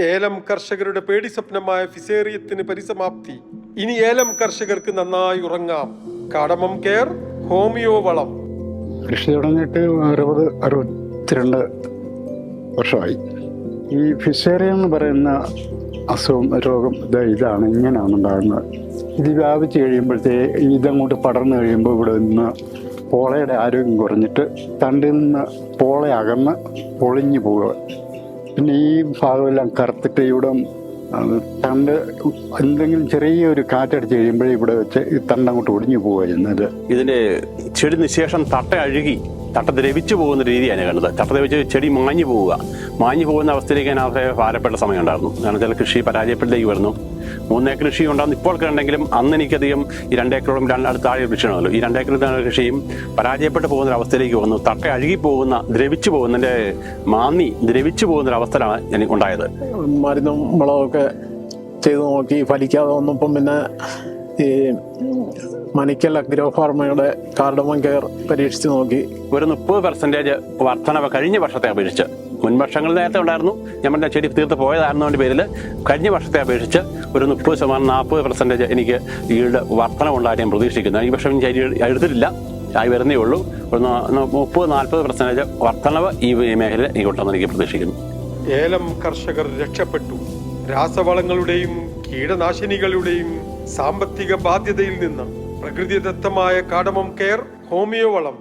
ഏലം കർഷകരുടെ പേടി സ്വപ്നമായ ഫിസേറിയത്തിന് പരിസമാപ്തി. ഇനി ഏലം കർഷകർക്ക് നന്നായി ഉറങ്ങാം. കടമം കെയർ ഹോമിയോ വളം. കൃഷി തുടങ്ങിയിട്ട് അറുപത് അറുപത്തിരണ്ട് വർഷമായി. ഈ ഫിസേറിയ എന്ന് പറയുന്ന അസുഖം രോഗം ഇത് ഇതാണ് ഇങ്ങനെയാണ് ഉണ്ടാകുന്നത്. ഇത് വ്യാപിച്ച് കഴിയുമ്പോഴത്തേ ഇതങ്ങോട്ട് പടർന്നു കഴിയുമ്പോൾ ഇവിടെ നിന്ന് പോളയുടെ ആരോഗ്യം കുറഞ്ഞിട്ട് തണ്ടിൽ നിന്ന് പോള അകന്ന് പൊളിഞ്ഞു പോവുക. പിന്നെ ഈ ഭാഗമെല്ലാം കറുത്തിട്ട് ഇവിടെ തണ്ട് എന്തെങ്കിലും ചെറിയൊരു കാറ്റടിച്ച് കഴിയുമ്പോഴേ ഇവിടെ വെച്ച് ഈ തണ്ടങ്ങോട്ട് ഒടിഞ്ഞു പോവുക ഇതിന്റെ ചെടി നിശേഷം തട്ട അഴുകി തട്ട ദ്രവിച്ചു പോകുന്ന രീതിയാണ് കണ്ടത്. തട്ട ദ്രവിച്ച് ചെടി മാഞ്ഞു പോവുക. മാഞ്ഞു പോകുന്ന അവസ്ഥയിലേക്ക് ഞാൻ അവരെ ഭാരപ്പെട്ട സമയമുണ്ടായിരുന്നു. കാരണം ചില കൃഷി പരാജയപ്പെട്ടിലേക്ക് വരുന്നു. മൂന്നേക്കർ കൃഷി ഉണ്ടാകുന്ന. ഇപ്പോൾ കണ്ടെങ്കിലും അന്ന് എനിക്കധികം ഈ രണ്ടേക്കറോളം രണ്ട് അടുത്ത താഴെ കൃഷിയാണല്ലോ ഈ രണ്ടേക്കർ കൃഷിയും പരാജയപ്പെട്ടു പോകുന്ന അവസ്ഥയിലേക്ക് വന്നു. തട്ട അഴുകി പോകുന്ന ദ്രവിച്ചു പോകുന്നതിന്റെ മാന്നി ദ്രവിച്ചു പോകുന്ന ഒരു അവസ്ഥയിലാണ് എനിക്ക് ഉണ്ടായത്. മരുന്നും വളമൊക്കെ ചെയ്ത് നോക്കി ഫലിക്കാതെ വന്നപ്പം പിന്നെ ഈ മണിക്കൽ അഗ്രോ ഫാർമയുടെ കാർഡമം കെയർ പരീക്ഷിച്ച് നോക്കി. ഒരു മുപ്പത് പെർസെന്റേജ് വർധനവ് കഴിഞ്ഞ വർഷത്തെ അപേക്ഷിച്ച്. മുൻ നേരത്തെ ഉണ്ടായിരുന്നു. ഞാൻ പറഞ്ഞ ചെടി തീർത്ത് പോയതായിരുന്നതിന്റെ പേരിൽ കഴിഞ്ഞ വർഷത്തെ അപേക്ഷിച്ച് ഒരു മുപ്പത് ശതമാനം നാൽപ്പത് പെർസെന്റേജ് എനിക്ക് ഈട് വർധനം ഉണ്ടായി ഞാൻ പ്രതീക്ഷിക്കുന്നു. ഈ വർഷം ചെടി എടുത്തിട്ടില്ല ആയി വരുന്നേ ഉള്ളൂ. ഒരു മുപ്പത് നാൽപ്പത് പെർസെന്റേജ് വർധനവ് ഈ മേഖലയിൽ എനിക്ക് ഉണ്ടെന്ന് എനിക്ക് പ്രതീക്ഷിക്കുന്നു. ഏലം കർഷകർ രക്ഷപ്പെട്ടു. രാസവളങ്ങളുടെയും കീടനാശിനികളുടെയും സാമ്പത്തിക ബാധ്യതയിൽ നിന്ന് പ്രകൃതിദത്തമായ കാടമം കെയർ ഹോമിയോ വളം